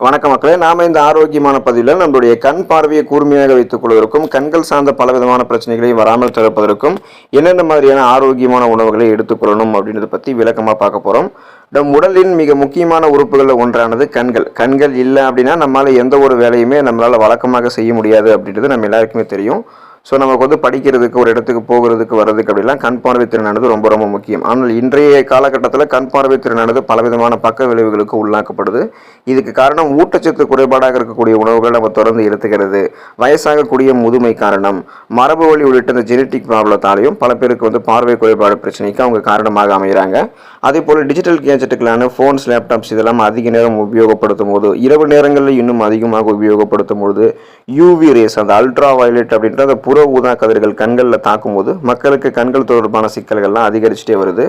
வணக்கம் மக்களே நாம இந்த ஆரோக்கியமான பதிவில் நம்மளுடைய கண் பார்வையை கூர்மையாக வைத்துக் கொள்வதற்கும் கண்கள் சார்ந்த பலவிதமான பிரச்சனைகளை வராமல் தடுப்பதற்கும் என்னென்ன மாதிரியான ஆரோக்கியமான உணவுகளை எடுத்துக்கொள்ளணும் அப்படின்றத பற்றி விளக்கமாக பார்க்க போகிறோம் நம் உடலின் மிக முக்கியமான உறுப்புகளில் ஒன்றானது கண்கள். கண்கள் இல்லை அப்படின்னா நம்மளால் எந்த ஒரு வேலையுமே நம்மளால் வழக்கமாக செய்ய முடியாது அப்படின்றது நம்ம எல்லாருக்குமே தெரியும். ஸோ நமக்கு வந்து படிக்கிறதுக்கு ஒரு இடத்துக்கு போகிறதுக்கு வர்றதுக்கு அப்படிலாம் கண் பார்வை திறனானது ரொம்ப ரொம்ப முக்கியம். ஆனால் இன்றைய காலகட்டத்தில் கண் பார்வை திறனானது பலவிதமான பக்க விளைவுகளுக்கு உள்ளாக்கப்படுது. இதுக்கு காரணம் ஊட்டச்சத்து குறைபாடாக இருக்கக்கூடிய உணவுகளை நம்ம தொடர்ந்து எடுத்துக்கிறது. வயசாகக்கூடிய முதுமை காரணம் மரபு வழி உள்ளிட்ட இந்த ஜெனட்டிக் ப்ராப்ளத்தாலையும் பல பேருக்கு வந்து பார்வை குறைபாடு பிரச்சனைக்கு அவங்க காரணமாக அமைகிறாங்க. அதே போல் டிஜிட்டல் கேஜெட்டுகளான ஃபோன்ஸ் லேப்டாப்ஸ் இதெல்லாம் அதிக நேரம் உபயோகப்படுத்தும் போது இரவு நேரங்களில் இன்னும் அதிகமாக உபயோகப்படுத்தும் பொழுது யூவி ரேஸ் அந்த அல்ட்ரா வயலட் அப்படின்ற அந்த புற ஊதா கதிர்கள் கண்களில் தாக்கும்போது மக்களுக்கு கண்கள் தொடர்பான சிக்கல்கள்லாம் அதிகரிச்சுட்டே வருது.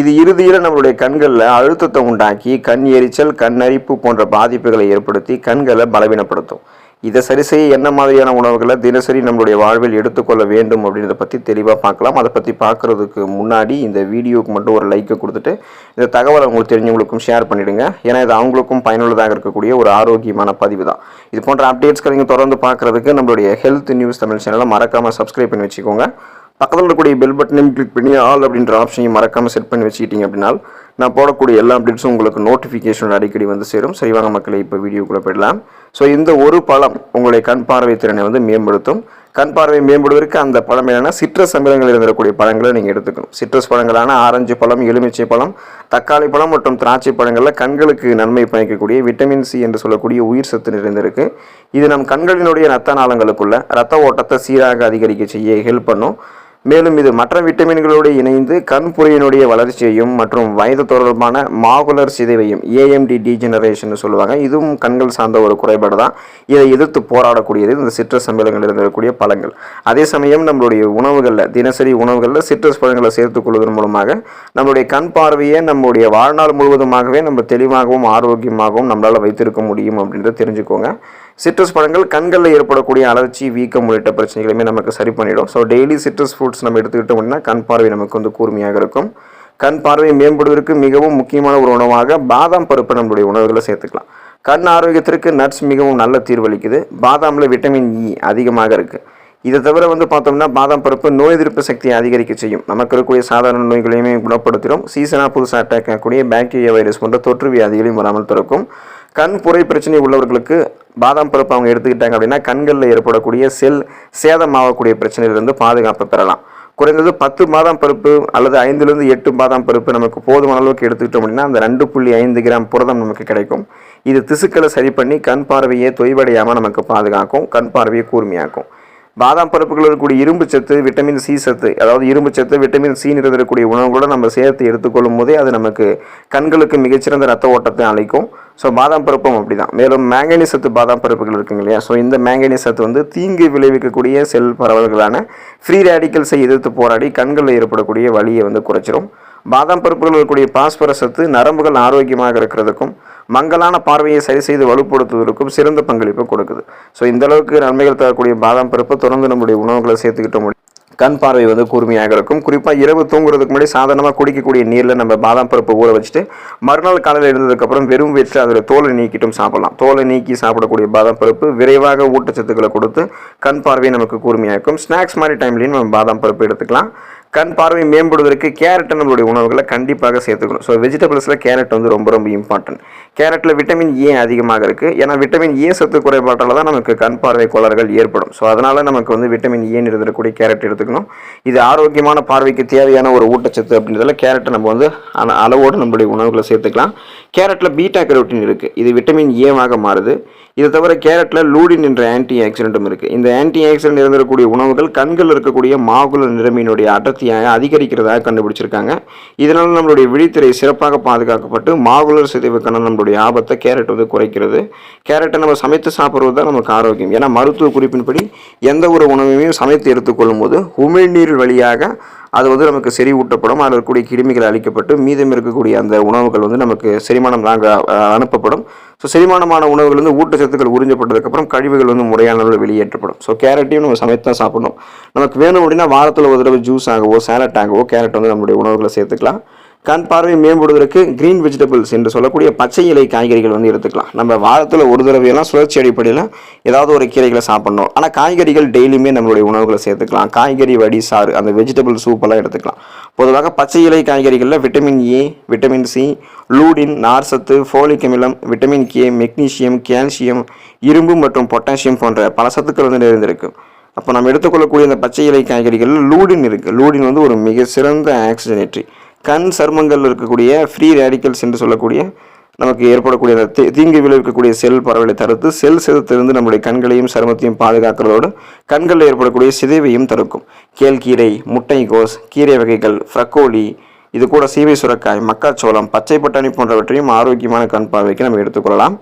இது இறுதியில் நம்மளுடைய கண்களில் அழுத்தத்தை உண்டாக்கி கண் எரிச்சல் கண் அரிப்பு போன்ற பாதிப்புகளை ஏற்படுத்தி கண்களை பலவீனப்படுத்தும். இதை சரி செய்ய என்ன மாதிரியான உணவுகளை தினசரி நம்மளுடைய வாழ்வில் எடுத்துக்கொள்ள வேண்டும் அப்படின்றத பற்றி தெளிவாக பார்க்கலாம். அதை பற்றி பார்க்குறதுக்கு முன்னாடி இந்த வீடியோவுக்கு மட்டும் ஒரு லைக்கை கொடுத்துட்டு இந்த தகவலை உங்களுக்கு தெரிஞ்சவங்களுக்கும் ஷேர் பண்ணிவிடுங்க ஏன்னா இது அவங்களுக்கும் பயனுள்ளதாக இருக்கக்கூடிய ஒரு ஆரோக்கியமான பதிவு தான். இது போன்ற அப்டேட்ஸ்களை நீங்கள் தொடர்ந்து பார்க்குறதுக்கு நம்மளுடைய ஹெல்த் நியூஸ் தமிழ் சேனலை மறக்காமல் சப்ஸ்கிரைப் பண்ணி வச்சுக்கோங்க. பக்கத்தில் இருக்கக்கூடிய பெல் பட்டனையும் கிளிக் பண்ணி ஆல் அப்படின்ற ஆப்ஷனையும் மறக்காமல் செட் பண்ணி வச்சுக்கிட்டீங்க அப்படின்னா நான் போடக்கூடிய எல்லா அப்டேட்ஸும் உங்களுக்கு நோட்டிஃபிகேஷன் அடிக்கடி வந்து சேரும். சரிவாங்க மக்களை இப்போ வீடியோக்குள்ளே போயிடலாம். ஸோ இந்த ஒரு பழம் உங்களுடைய கண் பார்வை திறனை வந்து மேம்படுத்தும். கண் பார்வை மேம்படுவதற்கு அந்த பழம் என்னென்னா சிட்ரஸ் அமிலங்கள் இருந்திருக்கக்கூடிய பழங்களை நீங்கள் எடுத்துக்கணும். சிட்ரஸ் பழங்களான ஆரஞ்சு பழம் எலுமிச்சை பழம் தக்காளி பழம் மற்றும் திராட்சை பழங்களில் கண்களுக்கு நன்மை பயக்கக்கூடிய விட்டமின் சி என்று சொல்லக்கூடிய உயிர் சத்து நிறைந்திருக்கு. இது நம் கண்களினுடைய ரத்த நாளங்களுக்குள்ள ரத்த ஓட்டத்தை சீராக அதிகரிக்க செய்ய ஹெல்ப் பண்ணும். மேலும் இது மற்ற விட்டமின்களோடு இணைந்து கண் புரியினுடைய வளர்ச்சியையும் மற்றும் வயது தொடர்பான மாகுலர் சிதைவையும் ஏஎம்டி டீஜெனரேஷன் சொல்லுவாங்க. இதுவும் கண்கள் சார்ந்த ஒரு குறைபாடு தான். இதை எதிர்த்து போராடக்கூடியது இந்த சிட்ரஸ் அமிலங்கள் இருக்கக்கூடிய பழங்கள். அதே சமயம் நம்மளுடைய உணவுகளில் தினசரி உணவுகளில் சிட்ரஸ் பழங்களை சேர்த்துக் கொள்வதன் மூலமாக நம்மளுடைய கண் பார்வையை நம்முடைய வாழ்நாள் முழுவதுமாகவே நம்ம தெளிவாகவும் ஆரோக்கியமாகவும் நம்மளால் வைத்திருக்க முடியும் அப்படின்றத தெரிஞ்சுக்கோங்க. சிட்ரஸ் பழங்கள் கண்களில் ஏற்படக்கூடிய அலர்ச்சி வீக்கம் உள்ளிட்ட பிரச்சனைகளுமே நமக்கு சரி பண்ணிடும். ஸோ டெய்லி சிட்ரஸ் ஃப்ரூட்ஸ் நம்ம எடுத்துக்கிட்டோம் அப்படின்னா கண் பார்வை நமக்கு வந்து கூர்மையாக இருக்கும். கண் பார்வை மேம்படுவதற்கு மிகவும் முக்கியமான ஒரு உணவாக பாதாம் பருப்பை நம்மளுடைய உணவுகளை சேர்த்துக்கலாம். கண் ஆரோக்கியத்திற்கு நட்ஸ் மிகவும் நல்ல தீர்வளிக்குது. பாதாமில் விட்டமின் இ e அதிகமாக இருக்குது இதை தவிர வந்து பார்த்தோம்னா பாதாம் பருப்பு நோய் எதிர்ப்பு சக்தியை அதிகரிக்க செய்யும். நமக்கு இருக்கக்கூடிய சாதாரண நோய்களையுமே குணப்படுத்திடும். சீசனாக புதுசாக அட்டாக் ஆகக்கூடிய பாக்டீரியா வைரஸ் போன்ற தொற்று வியாதிகளையும் வராமல் திறக்கும் கண் புரை பிரச்சனை உள்ளவர்களுக்கு பாதாம் பருப்பு அவங்க எடுத்துக்கிட்டாங்க அப்படின்னா கண்களில் ஏற்படக்கூடிய செல் சேதமாகக்கூடிய பிரச்சனையிலிருந்து பாதுகாப்பு பெறலாம். குறைந்தது பத்து பாதாம் பருப்பு அல்லது ஐந்துலேருந்து எட்டு பாதாம் பருப்பு நமக்கு போதுமான அளவுக்கு எடுத்துக்கிட்டோம் அப்படின்னா அந்த ரெண்டு புள்ளி ஐந்து கிராம் புரதம் நமக்கு கிடைக்கும். இது திசுக்களை சரி பண்ணி கண் பார்வையை தொய்வடையாமல் நமக்கு பாதுகாக்கும் கண் பார்வையை கூர்மையாக்கும். பாதாம் பருப்புகள் இருக்கக்கூடிய இரும்பு சத்து விட்டமின் சி சத்து அதாவது இரும்பு சத்து விட்டமின் சி நிறைந்திருக்கக்கூடிய உணவுகளோடு நம்ம சேர்த்து எடுத்துக்கொள்ளும் போதே அது நமக்கு கண்களுக்கு மிகச்சிறந்த ரத்த ஓட்டத்தை அளிக்கும். ஸோ பாதாம் பருப்பும் அப்படி தான் மேலும் மேங்கனீஸ் சத்து பாதாம் பருப்புகள் இருக்குங்க இல்லையா? ஸோ இந்த மேங்கனீஸ் சத்து வந்து தீங்கு விளைவிக்கக்கூடிய செல் பரவல்களான ஃப்ரீ ரேடிக்கல்ஸை எதிர்த்து போராடி கண்களில் ஏற்படக்கூடிய வழியை வந்து குறைச்சிரும். பாதாம் பருப்புகள் இருக்கக்கூடிய பாஸ்பரஸ் சத்து நரம்புகள் ஆரோக்கியமாக இருக்கிறதுக்கும் மங்கலான பார்வையை சரி செய்து வலுப்படுத்துவதற்கும் சிறந்த பங்களிப்பு கொடுக்குது. ஸோ இந்த அளவுக்கு நன்மைகள் தரக்கூடிய பாதாம் பருப்பு தொடர்ந்து நம்முடைய உணவுகளை சேர்த்துக்கிட்ட முடியும் கண் பார்வை வந்து கூர்மையாக இருக்கும். குறிப்பாக இரவு தூங்குறதுக்கு முன்னாடி சாதாரணமாக குடிக்கக்கூடிய நீரில் நம்ம பாதாம் பருப்பு ஊற வச்சுட்டு மறுநாள் காலையில் எழுந்ததுக்கப்புறம் வெறும் வச்சு அதோட தோலை நீக்கிட்டும் சாப்பிடலாம். தோலை நீக்கி சாப்பிடக்கூடிய பாதாம் பருப்பு விரைவாக ஊட்டச்சத்துக்களை கொடுத்து கண் பார்வையை நமக்கு கூர்மையாக இருக்கும் ஸ்நாக்ஸ் மாதிரி டைம்லேயும் நம்ம பாதாம் பருப்பு எடுத்துக்கலாம். கண் பார்வை மேம்படுவதற்கு கேரட் நம்மளுடைய உணவுகளை கண்டிப்பாக சேர்த்துக்கணும். ஸோ வெஜிடபிள்ஸில் கேரட் வந்து ரொம்ப ரொம்ப இம்பார்ட்டன்ட் கேரட்டில் விட்டமின் ஏ அதிகமாக இருக்குது ஏன்னா விட்டமின் ஏ சத்து குறைபாட்டால் தான் நமக்கு கண் பார்வை கோளாறுகள் ஏற்படும். ஸோ அதனால் நமக்கு வந்து விட்டமின் ஏ இருக்கக்கூடிய கேரட் எடுத்துக்கணும். இது ஆரோக்கியமான பார்வைக்கு தேவையான ஒரு ஊட்டச்சத்து அப்படின்றதுல கேரட்டை நம்ம வந்து அளவோடு நம்மளுடைய உணவுகளை சேர்த்துக்கலாம். கேரட்டில் பீட்டா கரோட்டின் இருக்குது இது விட்டமின் ஏவாக மாறுது. இதை தவிர கேரட்டில் லூடின் என்ற ஆன்டி ஆக்சிடென்ட்டும் இருக்குது இந்த ஆன்டி ஆக்சிடென்ட் இருந்திருக்கக்கூடிய உணவுகள் கண்கள் இருக்கக்கூடிய மாகுல நிறமியினுடைய அடர்த்தியாக அதிகரிக்கிறதாக கண்டுபிடிச்சிருக்காங்க. இதனால் நம்மளுடைய விழித்திரை சிறப்பாக பாதுகாக்கப்பட்டு மாகுலர் சிதைவுக்கான நம்மளுடைய ஆபத்தை கேரட் வந்து குறைக்கிறது. கேரட்டை நம்ம சமைத்து சாப்பிட்றது தான் நமக்கு ஆரோக்கியம். ஏன்னா மருத்துவ குறிப்பின்படி எந்த ஒரு உணவையும் சமைத்து எடுத்துக்கொள்ளும் போது உமிழ்நீர் வழியாக அது வந்து நமக்கு செறிவூட்டப்படும். அதில் இருக்கக்கூடிய கிருமிகள் அழிக்கப்பட்டு மீதம் இருக்கக்கூடிய அந்த உணவுகள் வந்து நமக்கு செரிமானம் நாங்கள் அனுப்பப்படும். ஸோ செரிமானமான உணவுகள் வந்து ஊட்டச்சத்துக்கள் உறிஞ்சப்பட்டதுக்கப்புறம் கழிவுகள் வந்து முறையான அளவில் வெளியேற்றப்படும். ஸோ கேரட்டையும் நம்ம சமைத்து தான் சாப்பிடணும். நமக்கு வேணும் அப்படின்னா வாரத்தில் ஒரு தடவை ஜூஸ் ஆகவோ சேலட் ஆகவோ கேரட் வந்து நம்மளுடைய உணவுகளை சேர்த்துக்கலாம். கண் பார்வை மேம்படுவதற்கு கிரீன் வெஜிடபிள்ஸ் என்று சொல்லக்கூடிய பச்சை இலை காய்கறிகள் வந்து எடுத்துக்கலாம். நம்ம வாரத்தில் ஒரு தடவையெல்லாம் சுழற்சி அடிப்படையில் ஏதாவது ஒரு கீரைகளை சாப்பிடணும். ஆனால் காய்கறிகள் டெய்லியுமே நம்மளுடைய உணவுகளை சேர்த்துக்கலாம். காய்கறி வடி சாறு அந்த வெஜிடபிள் சூப்பெல்லாம் எடுத்துக்கலாம். பொதுவாக பச்சை இலை காய்கறிகளில் vitamin A vitamin C lutein நார்சத்து folic அமிலம் விட்டமின் கே மெக்னீஷியம் கால்சியம் இரும்பு மற்றும் பொட்டாசியம் போன்ற பல சத்துக்கள் வந்து நிறைந்திருக்கு. அப்போ நம்ம எடுத்துக்கொள்ளக்கூடிய இந்த பச்சை இலை காய்கறிகளில் லூடின் இருக்குது லூடின் வந்து ஒரு மிக சிறந்த ஆக்சிஜனேட்ரி கண் சருமங்களில் இருக்கக்கூடிய ஃப்ரீ ரேடிக்கல்ஸ் என்று சொல்லக்கூடிய நமக்கு ஏற்படக்கூடிய அந்த தீங்கு விளைவிக்கக்கூடிய செல் பரவலை தடுத்து செல் சேதத்திலிருந்து நம்முடைய கண்களையும் சருமத்தையும் பாதுகாக்கிறதோடு கண்களில் ஏற்படக்கூடிய சிதைவையும் தடுக்கும். கேழ்கீரை முட்டைகோஸ் கீரை வகைகள் ஃப்ரக்கோலி இது கூட சீவை சுரக்காய் மக்காச்சோளம் பச்சை பட்டாணி போன்றவற்றையும் ஆரோக்கியமான கண் பார்வைக்கு நம்ம எடுத்துக்கொள்ளலாம்.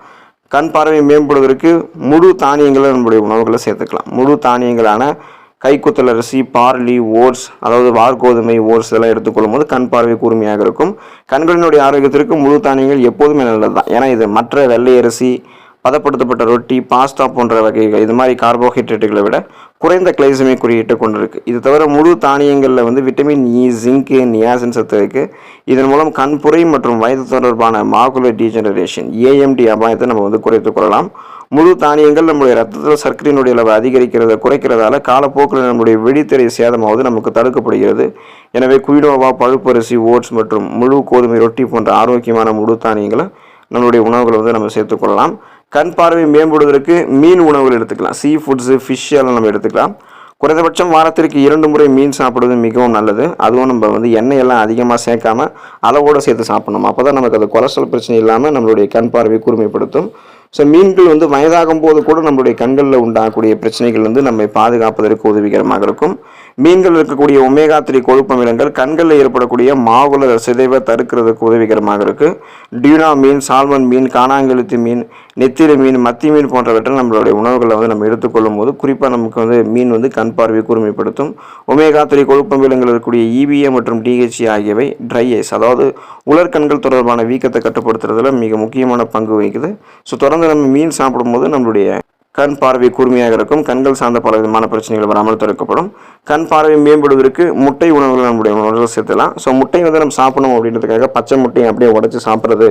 கண் பார்வை மேம்படுவதற்கு முழு தானியங்களை நம்முடைய உணவுகளை சேர்த்துக்கலாம். முழு தானியங்களான கைக்குத்தல் அரிசி பார்லி ஓட்ஸ் அதாவது வார்கோதுமை ஓட்ஸ் இதெல்லாம் எடுத்துக்கொள்ளும் போது கண் பார்வை கூர்மையாக இருக்கும். கண்களினுடைய ஆரோக்கியத்திற்கு முழு தானியங்கள் எப்போதுமே நல்லது தான் ஏன்னா இது மற்ற வெள்ளை அரிசி பதப்படுத்தப்பட்ட ரொட்டி பாஸ்தா போன்ற வகைகள் இது மாதிரி கார்போஹைட்ரேட்டுகளை விட குறைந்த கிளைசமி குறியீட்டை கொண்டிருக்கு. இது தவிர முழு தானியங்களில் வந்து விட்டமின் இ ஜிங்கு நியாசின் சத்து இருக்குது இதன் மூலம் கண்புரை மற்றும் வயது தொடர்பான மாகுலர் டீஜெனரேஷன் ஏஎம்டி அபாயத்தை நம்ம வந்து குறைத்துக் கொள்ளலாம். முழு தானியங்கள் நம்முடைய ரத்தத்தில் சர்க்கரையினுடைய அளவு அதிகரிக்கிறத குறைக்கிறதால காலப்போக்கில் நம்முடைய விழித்திரை சேதமாவது நமக்கு தடுக்கப்படுகிறது. எனவே குயினோவா பழுப்பரிசி ஓட்ஸ் மற்றும் முழு கோதுமை ரொட்டி போன்ற ஆரோக்கியமான முழு தானியங்களை நம்மளுடைய உணவுகளை வந்து நம்ம சேர்த்துக்கொள்ளலாம் கண் பார்வை மேம்படுவதற்கு மீன் உணவுகள் எடுத்துக்கலாம். சீ ஃபுட்ஸு ஃபிஷ் எல்லாம் நம்ம எடுத்துக்கலாம். குறைந்தபட்சம் வாரத்திற்கு இரண்டு முறை மீன் சாப்பிடுவது மிகவும் நல்லது. அதுவும் நம்ம வந்து எண்ணெய் எல்லாம் அதிகமாக சேர்க்காம அளவோடு சேர்த்து சாப்பிடணும். அப்போ தான் நமக்கு அது கொலஸ்ட்ரால் பிரச்சனை இல்லாமல் நம்மளுடைய கண் பார்வை கூர்மைப்படுத்தும். ஸோ மீன்கள் வந்து வயதாகும் போது கூட நம்மளுடைய கண்களில் உண்டாகக்கூடிய பிரச்சனைகள் வந்து நம்மை பாதுகாப்பதற்கு உதவிகரமாக இருக்கும். மீன்கள் இருக்கக்கூடிய ஒமேகா த்ரீ கொழுப்பமிலங்கள் கண்களில் ஏற்படக்கூடிய மாவுல சிதைவை தடுக்கிறதுக்கு உதவிகரமாக இருக்குது டியூனா மீன் சால்மன் மீன் காணாங்கெழுத்து மீன் நெத்திரி மீன் மத்தி மீன் போன்றவற்றை நம்மளுடைய உணவுகளை வந்து நம்ம எடுத்துக்கொள்ளும் போது குறிப்பாக நமக்கு வந்து மீன் வந்து கண் பார்வை கூர்மைப்படுத்தும். ஒமேகா த்ரீ கொழுப்பமிலங்கள் இருக்கக்கூடிய இபிஏ மற்றும் டிஹெச்சி ஆகியவை ட்ரை ஐஸ் அதாவது உலர்கண்கள் தொடர்பான வீக்கத்தை கட்டுப்படுத்துறதுல மிக முக்கியமான பங்கு வகிக்குது. ஸோ தொடர்ந்து நம்ம மீன் சாப்பிடும்போது நம்மளுடைய கண் பார்வை கூர்மையாக இருக்கும். கண்கள் சார்ந்த பல விதமான பிரச்சனைகள் வராமல் தடுக்கப்படும். கண் பார்வை மேம்படுவதற்கு முட்டை உணவுகளை நம்முடைய உணவுகள் சேர்த்துலாம் ஸோ முட்டை வந்து நம்ம சாப்பிடணும் அப்படின்றதுக்காக பச்சை முட்டையை அப்படியே உடச்சி சாப்பிட்றது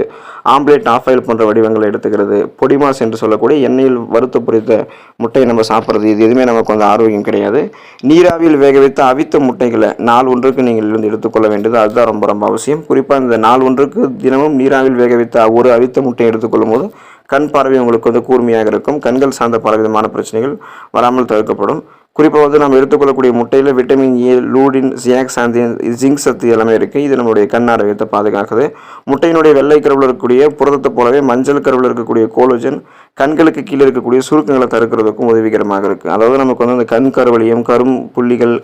ஆம்லேட் ஆஃப் ஆயில் போன்ற வடிவங்களை எடுத்துக்கிறது பொடிமாஸ் என்று சொல்லக்கூடிய எண்ணெயில் வறுத்து பொறித்த முட்டையை நம்ம சாப்பிட்றது இது எதுவுமே நமக்கு வந்து ஆரோக்கியம் கிடையாது. நீராவியில் வேக வைத்து அவித்த முட்டைகளை நாள் ஒன்றுக்கு நீங்கள் இருந்து எடுத்துக்கொள்ள வேண்டியது. அதுதான் ரொம்ப ரொம்ப அவசியம். குறிப்பாக இந்த நாள் ஒன்றுக்கு தினமும் நீராவில் வேக வைத்த ஒரு அவித்த முட்டையை எடுத்துக்கொள்ளும் போது கண் பார்வை உங்களுக்கு வந்து கூர்மையாக இருக்கும். கண்கள் சார்ந்த பலவிதமான பிரச்சனைகள் வராமல் தவிர்க்கப்படும். குறிப்பாக வந்து நம்ம எடுத்துக்கொள்ளக்கூடிய முட்டையில் vitamin A lutein zeaxanthin zinc சத்து எல்லாமே இருக்குது இது நம்மளுடைய கண் ஆரோக்கியத்தை பாதுகாக்குது. முட்டையினுடைய வெள்ளை கருவில் இருக்கக்கூடிய புரதத்தை போலவே மஞ்சள் கருவில் இருக்கக்கூடிய கோலோஜன் கண்களுக்கு கீழே இருக்கக்கூடிய சுருக்கங்களை தடுக்கிறதுக்கும் உதவிகரமாக இருக்குது அதாவது நமக்கு வந்து அந்த கண் கருவளையம் கரும் புள்ளிகள்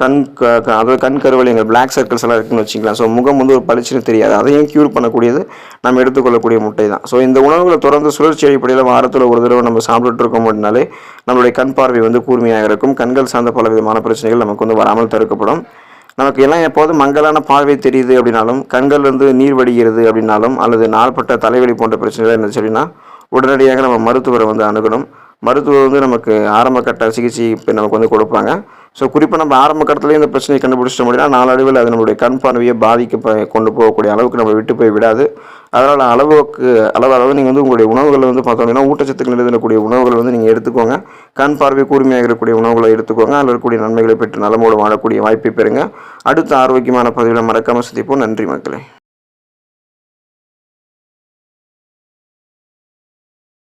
கண் க அதாவது கண் கருவளையங்கள் பிளாக் சர்க்கிள்ஸ் எல்லாம் இருக்குன்னு வச்சுக்கலாம் ஸோ முகம் வந்து ஒரு பளிச்சுன்னு தெரியாது. அதையும் க்யூர் பண்ணக்கூடியது நம்ம எடுத்துக்கொள்ளக்கூடிய முட்டை தான். ஸோ இந்த உணவுகளை தொடர்ந்து சுழற்சி அடிப்படையில் வாரத்தில் ஒரு தடவை நம்ம சாப்பிட்டுட்டு இருக்கோம் அப்படின்னாலே நம்மளுடைய கண் பார்வை வந்து கூர்மையாக இருக்கும். கண்கள் சார்ந்த பல விதமான பிரச்சனைகள் நமக்கு வந்து வராமல் தடுக்கப்படும். நமக்கு எல்லாம் எப்போதும் மங்கலான பார்வை தெரியுது அப்படின்னாலும் கண்கள் வந்து நீர் வடிகிறது அப்படின்னாலும் அல்லது நாள்பட்ட தலைவலி போன்ற பிரச்சனைகள் இருந்துச்சு அப்படின்னா உடனடியாக நம்ம மருத்துவரை வந்து அணுகணும். மருத்துவர் வந்து நமக்கு ஆரம்ப கட்ட சிகிச்சை இப்போ நமக்கு வந்து கொடுப்பாங்க. ஸோ குறிப்பாக நம்ம ஆரம்ப கட்டத்துலேயே இந்த பிரச்சனையை கண்டுபிடிச்சிட்டோம் அப்படின்னா நாளடைவில் அது நம்மளுடைய கண் பார்வையை பாதிக்க கொண்டு போகக்கூடிய அளவுக்கு நம்ம விட்டு போய் விடாது. அதனால் அளவுக்கு அளவு அளவு நீங்கள் வந்து உங்களுடைய உணவுகளை வந்து பார்த்தோம் அப்படின்னா ஊட்டச்சத்துக்கள் எழுதக்கூடிய உணவுகள் வந்து நீங்கள் எடுத்துக்கோங்க. கண் பார்வை கூர்மையாக இருக்கக்கூடிய உணவுகளை எடுத்துக்கோங்க. அதில் இருக்கக்கூடிய நன்மைகளை பெற்று நலமோடு வாழக்கூடிய வாய்ப்பை பெறுங்க. அடுத்த ஆரோக்கியமான பதிவில் மறக்காமல் சந்திப்போம். நன்றி மக்களே.